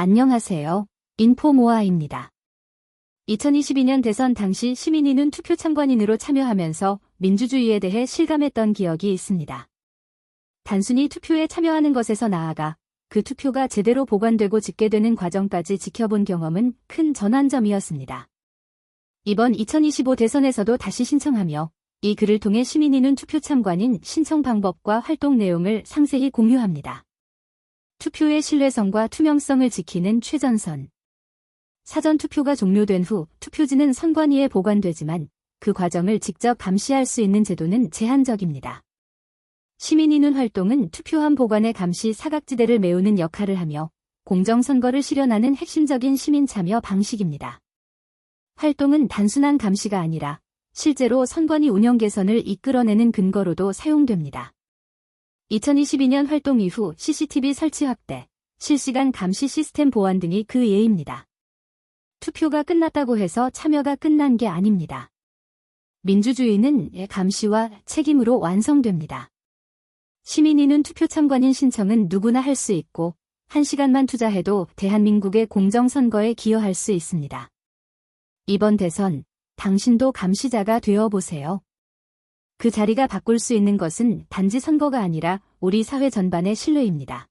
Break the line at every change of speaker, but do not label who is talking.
안녕하세요. 인포모아입니다. 2022년 대선 당시 시민이는 투표 참관인으로 참여하면서 민주주의에 대해 실감했던 기억이 있습니다. 단순히 투표에 참여하는 것에서 나아가 그 투표가 제대로 보관되고 집계되는 과정까지 지켜본 경험은 큰 전환점이었습니다. 이번 2025 대선에서도 다시 신청하며 이 글을 통해 시민이는 투표 참관인 신청 방법과 활동 내용을 상세히 공유합니다. 투표의 신뢰성과 투명성을 지키는 최전선. 사전 투표가 종료된 후 투표지는 선관위에 보관되지만 그 과정을 직접 감시할 수 있는 제도는 제한적입니다. 시민인은 활동은 투표함 보관의 감시 사각지대를 메우는 역할을 하며 공정선거를 실현하는 핵심적인 시민 참여 방식입니다. 활동은 단순한 감시가 아니라 실제로 선관위 운영 개선을 이끌어내는 근거로도 사용됩니다. 2022년 활동 이후 CCTV 설치 확대, 실시간 감시 시스템 보완 등이 그 예입니다. 투표가 끝났다고 해서 참여가 끝난 게 아닙니다. 민주주의는 감시와 책임으로 완성됩니다. 시민인은 투표 참관인 신청은 누구나 할 수 있고, 한 시간만 투자해도 대한민국의 공정선거에 기여할 수 있습니다. 이번 대선, 당신도 감시자가 되어보세요. 그 자리가 바꿀 수 있는 것은 단지 선거가 아니라 우리 사회 전반의 신뢰입니다.